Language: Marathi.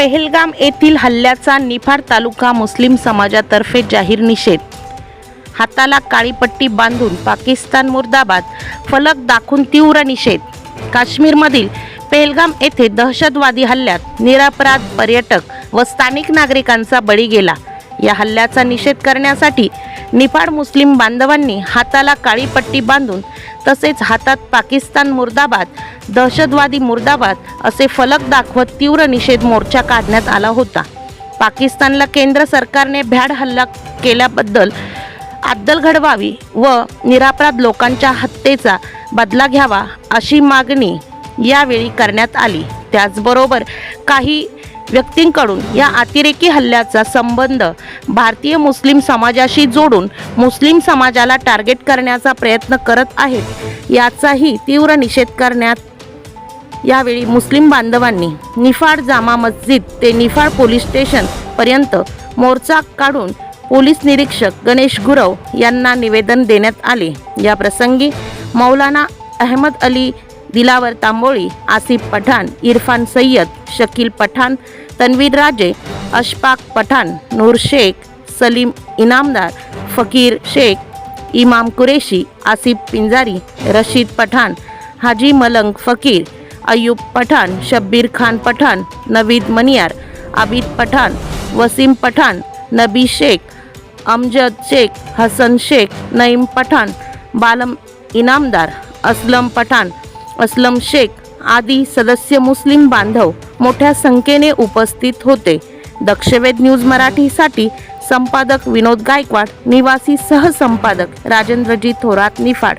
पेहलगाम येथील हल्ल्याचा निफाड तालुका मुस्लिम समाजातर्फे जाहीर निषेध. हाताला काळी पट्टी बांधून पाकिस्तान मुर्दाबाद फलक दाखवून तीव्र निषेध. काश्मीरमधील पेहलगाम येथे दहशतवादी हल्ल्यात निरपराध पर्यटक व स्थानिक नागरिकांचा बळी गेला. या हल्ल्याचा निषेध करण्यासाठी निफाड मुस्लिम बांधवांनी हाताला काळी पट्टी बांधून तसेच हातात पाकिस्तान मुर्दाबाद दहशतवादी मुर्दाबाद असे फलक दाखवत तीव्र निषेध मोर्चा काढण्यात आला होता. पाकिस्तानला केंद्र सरकारने भ्याड हल्ला केल्याबद्दल अद्दल घडवावी व निरापराध लोकांच्या हत्येचा बदला घ्यावा अशी मागणी यावेळी करण्यात आली. त्याचबरोबर काही व्यक्तींकडून या अतिरेकी हल्ल्याचा संबंध भारतीय मुस्लिम समाजाशी जोडून मुस्लिम समाजाला टार्गेट करण्याचा प्रयत्न करत आहेत. याचाही तीव्र निषेध करण्यात यावेळी मुस्लिम बांधवांनी निफाड जामा मस्जिद ते निफाड पोलीस स्टेशन पर्यंत मोर्चा काढून पोलीस निरीक्षक गणेश गुरव यांना निवेदन देण्यात आले. या प्रसंगी मौलाना अहमद अली दिलावर तांबोळी आसिफ पठाण इरफान सय्यद शकील पठाण तन्वीर राजे अशफाक पठाण नूर शेख सलीम इनामदार फकीर शेख इमाम कुरेशी आसिफ पिंजारी रशीद पठाण हाजी मलंग फकीर अयूब पठाण शब्बीर खान पठाण नवीद मनियार आबिद पठाण वसीम पठाण नबी शेख अमजद शेख हसन शेख नईम पठाण बालम इनामदार असलम पठाण असलम शेख आदी सदस्य मुस्लिम बांधव मोठ्या संख्येने उपस्थित होते. दक्षवेद न्यूज मराठीसाठी संपादक विनोद गायकवाड निवासी सहसंपादक राजेंद्रजी थोरात निफाड.